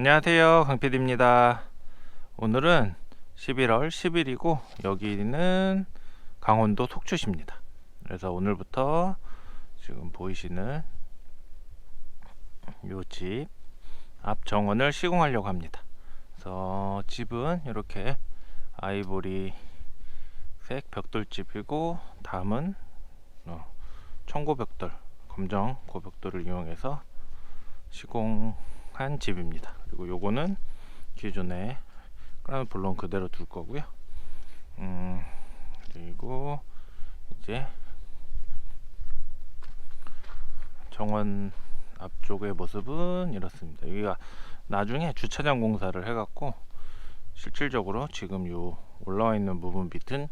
안녕하세요. 강PD입니다. 오늘은 11월 10일이고 여기는 강원도 속초시입니다. 그래서 오늘부터 지금 보이시는 요 집 앞 정원을 시공하려고 합니다. 그래서 집은 이렇게 아이보리 색 벽돌집이고 다음은 어, 청고벽돌 검정 고벽돌을 이용해서 시공 한 집입니다. 그리고 요거는 기존에 그라운드 블록 그대로 둘 거고요. 음, 그리고 이제 정원 앞쪽의 모습은 이렇습니다. 여기가 나중에 주차장 공사를 해갖고 실질적으로 지금 요 올라와 있는 부분 밑은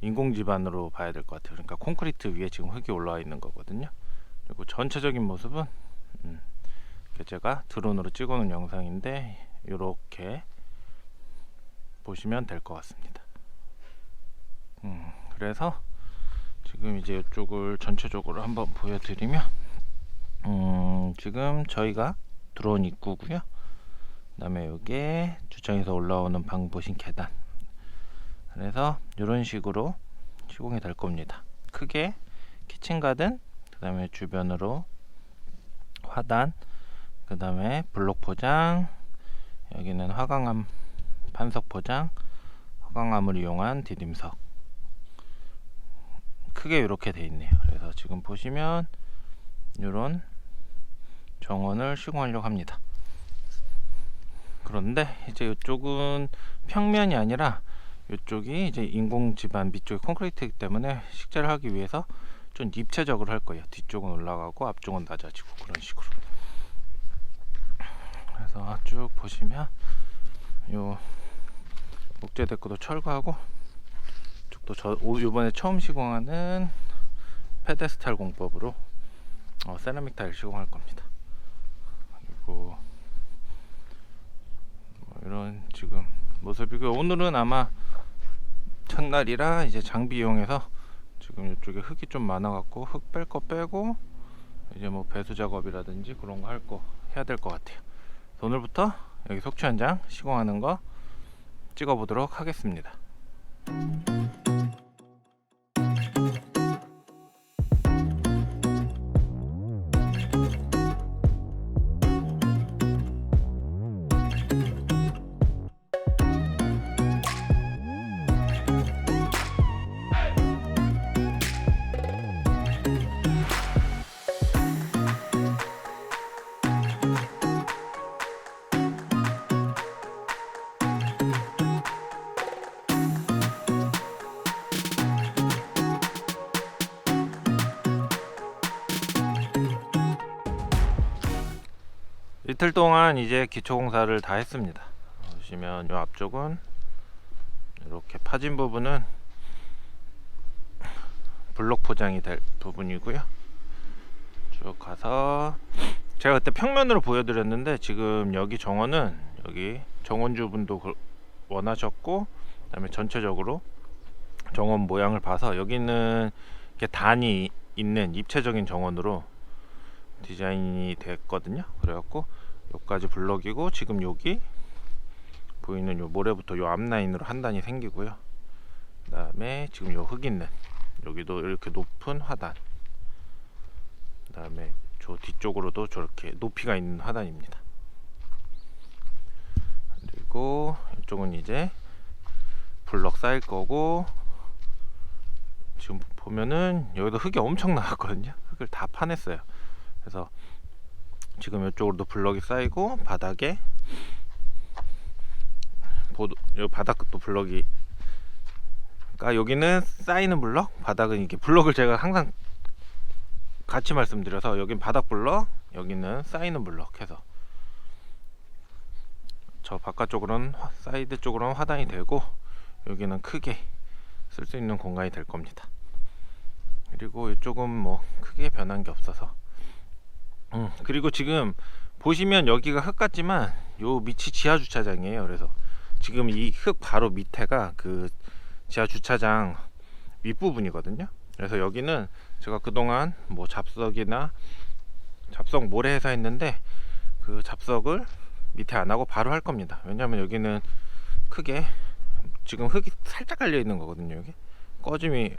인공 지반으로 봐야 될 것 같아요. 그러니까 콘크리트 위에 지금 흙이 올라와 있는 거거든요. 그리고 전체적인 모습은 음, 제가 드론으로 찍어놓은 영상인데 이렇게 보시면 될 것 같습니다. 음, 그래서 지금 이제 이쪽을 전체적으로 한번 보여드리면 음, 지금 저희가 드론 입구고요. 그 다음에 여기에 주차장에서 올라오는 방 보신 계단. 그래서 이런 식으로 시공이 될 겁니다. 크게 키친 가든 그 다음에 주변으로 화단 그 다음에 블록 포장 여기는 화강암 판석 포장 화강암을 이용한 디딤석. 크게 이렇게 돼 있네요. 그래서 지금 보시면 이런 정원을 시공하려고 합니다. 그런데 이제 이쪽은 평면이 아니라 이쪽이 이제 인공 지반 밑쪽이 콘크리트이기 때문에 식재를 하기 위해서 좀 입체적으로 할 거예요. 뒤쪽은 올라가고 앞쪽은 낮아지고 그런 식으로 그래서 쭉 보시면 요 목재 데크도 철거하고 쪽도 저 오- 요번에 처음 시공하는 페데스탈 공법으로 어, 세라믹 타일 시공할 겁니다. 그리고 뭐 이런 지금 모습이고 오늘은 아마 첫날이라 이제 장비 이용해서 지금 이쪽에 흙이 좀 많아갖고 흙 뺄 거 빼고 이제 뭐 배수 작업이라든지 그런 거 할 거 해야 될 것 같아요. 오늘부터 여기 속초 현장 시공하는 거 찍어보도록 하겠습니다. 이틀 동안 이제 기초 공사를 다 했습니다. 보시면 이 앞쪽은 이렇게 파진 부분은 블록 포장이 될 부분이고요. 쭉 가서 제가 그때 평면으로 보여드렸는데 지금 여기 정원은 여기 정원주분도 그- 원하셨고 그 다음에 전체적으로 정원 모양을 봐서 여기는 이렇게 단이 있는 입체적인 정원으로 디자인이 됐거든요. 그래갖고 여기까지 블럭이고 지금 여기 보이는 요 모래부터 요 앞라인으로 한 단이 생기고요. 그 다음에 지금 요 흙 있는 여기도 이렇게 높은 화단. 그 다음에 저 뒤쪽으로도 저렇게 높이가 있는 화단입니다. 그리고 이쪽은 이제 블럭 쌓일 거고 지금 보면은 여기도 흙이 엄청 나왔거든요. 흙을 다 파냈어요. 그래서 지금 이쪽으로도 블럭이 쌓이고 바닥에 보도 요 바닥도 블럭이 그러니까 여기는 쌓이는 블럭 바닥은 이게 블럭을 제가 항상 같이 말씀드려서 여긴 바닥 블럭 여기는 쌓이는 블럭 해서 저 바깥쪽으로는 화- 사이드 쪽으로는 화단이 되고 여기는 크게 쓸 수 있는 공간이 될 겁니다. 그리고 이쪽은 뭐 크게 변한 게 없어서 음, 그리고 지금 보시면 여기가 흙 같지만 요 밑이 지하 주차장이에요. 그래서 지금 이 흙 바로 밑에가 그 지하 주차장 윗부분이거든요. 그래서 여기는 제가 그동안 뭐 잡석이나 잡석 모래 해서 했는데 그 잡석을 밑에 안 하고 바로 할 겁니다. 왜냐면 여기는 크게 지금 흙이 살짝 깔려 있는 거거든요. 여기 꺼짐이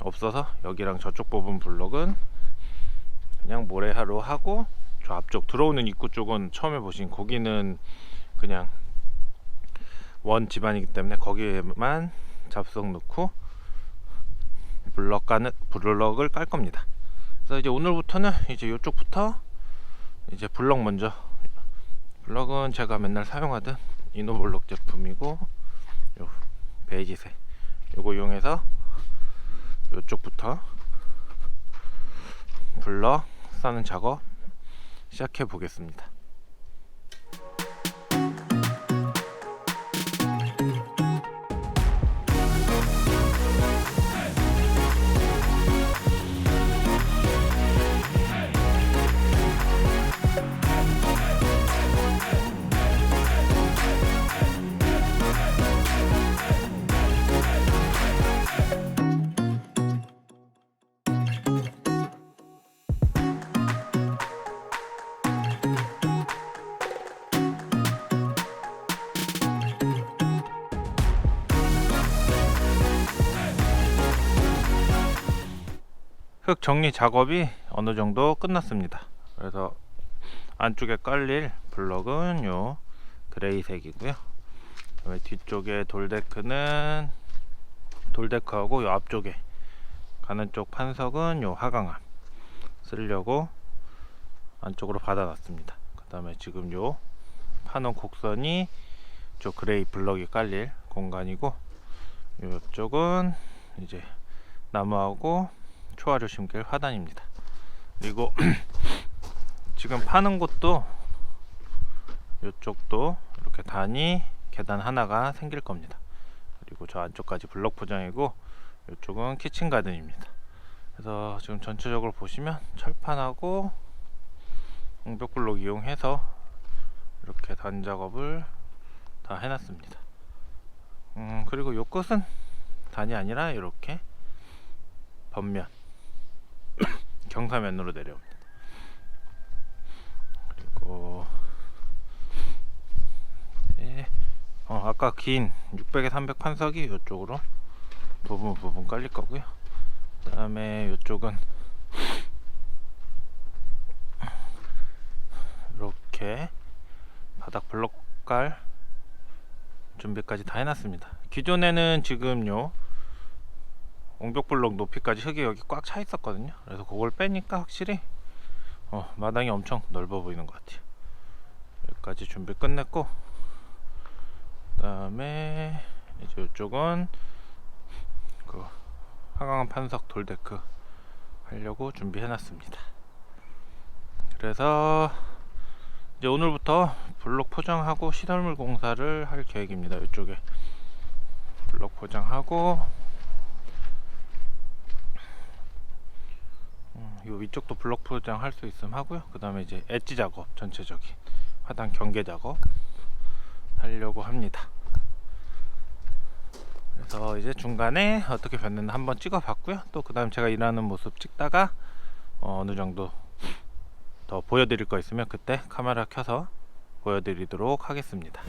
없어서 여기랑 저쪽 부분 블럭은 그냥 모래하로 하고 저 앞쪽 들어오는 입구 쪽은 처음에 보신 거기는 그냥 원 집안이기 때문에 거기에만 잡석 넣고 블럭 까는 블럭을 깔 겁니다. 그래서 이제 오늘부터는 이제 이쪽부터 이제 블럭 먼저 블럭은 제가 맨날 사용하던 이노블럭 제품이고 요 베이지색 요거 이용해서 이쪽부터 블럭 싸는 작업 시작해 보겠습니다. 흙 정리 작업이 어느 정도 끝났습니다. 그래서 안쪽에 깔릴 블럭은 요 그레이색이고요. 뒤쪽에 돌데크는 돌데크하고 요 앞쪽에 가는 쪽 판석은 요 하강암 쓰려고 안쪽으로 받아놨습니다. 그 다음에 지금 요 파놓은 곡선이 저 그레이 블럭이 깔릴 공간이고 요 옆쪽은 이제 나무하고 초화를 심길 화단입니다. 그리고 지금 파는 곳도 이쪽도 이렇게 단이 계단 하나가 생길 겁니다. 그리고 저 안쪽까지 블럭 포장이고 이쪽은 키친 가든입니다. 그래서 지금 전체적으로 보시면 철판하고 옹벽 블록 이용해서 이렇게 단 작업을 다 해놨습니다. 음, 그리고 요 끝은 단이 아니라 이렇게 번면 경사면으로 내려옵니다. 그리고 네. 어, 아까 긴 600에 300 판석이 이쪽으로 부분 부분 깔릴 거고요. 그 다음에 이쪽은 이렇게 바닥 블록 깔 준비까지 다 해놨습니다. 기존에는 지금 요 옹벽블록 높이까지 흙이 여기 꽉 차 있었거든요. 그래서 그걸 빼니까 확실히 어, 마당이 엄청 넓어 보이는 것 같아요. 여기까지 준비 끝냈고 그 다음에 이제 이쪽은 그 하강한 판석 돌데크 하려고 준비해 놨습니다. 그래서 이제 오늘부터 블록 포장하고 시설물 공사를 할 계획입니다. 이쪽에 블록 포장하고 음, 요 위쪽도 블록 포장 할 수 있으면 하고요. 그 다음에 이제 엣지 작업 전체적인 하단 경계 작업 하려고 합니다. 그래서 이제 중간에 어떻게 변했나 한번 찍어 봤고요. 또 그 다음 제가 일하는 모습 찍다가 어, 어느 정도 더 보여드릴 거 있으면 그때 카메라 켜서 보여드리도록 하겠습니다.